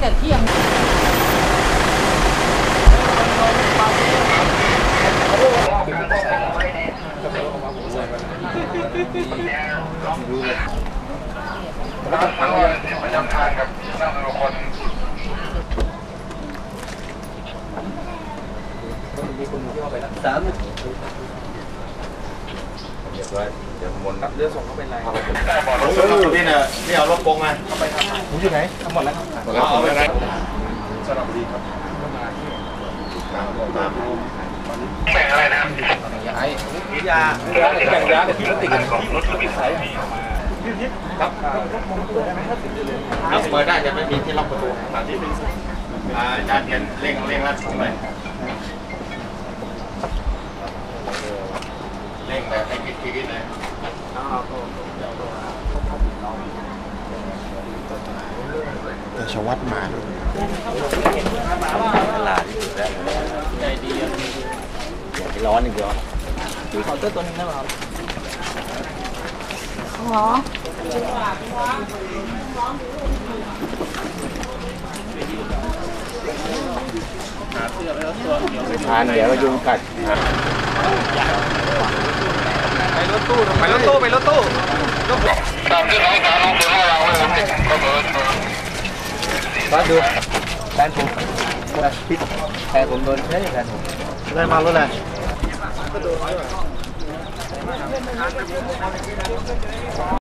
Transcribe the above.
แต่เที่ยงประจำทางกับนั่งคนสาม เรียบร้อยเดี๋ยวมนต์เรือส่งเขาเป็นไรได้บอกรถพี่เนี่ยนี่เอารถโปงมาผมอยู่ไหนทั้งหมดแล้วครับเอาไปไหนสระบุรีครับตามตามแบ่งอะไรนะไอ้ยาแบ่งยาที่รถติดกันที่รถติดสายครับเปิดได้จะไม่มีที่ล็อกประตูอาจารย์เขียนเร่งเร่งรัดผมไปเร่งแบบให้คิด ชีวิตเลยแต่ชวัดมาด้วยตลาดที่แล้วใจดีอะอย่าไปร้อนอย่างเดียวดูเคาเตอร์ตัวนึงนะครับหรอทานเดี๋ยวยุงกัด ไปรถตู้ไปรถตู้ไปรถตู้ตามที่น้องาวน้องเราเลยก็เบิร์ดก็ดูแฟนผมพิษแฟนผมโดนใช่แฟนผมได้มารถอะไร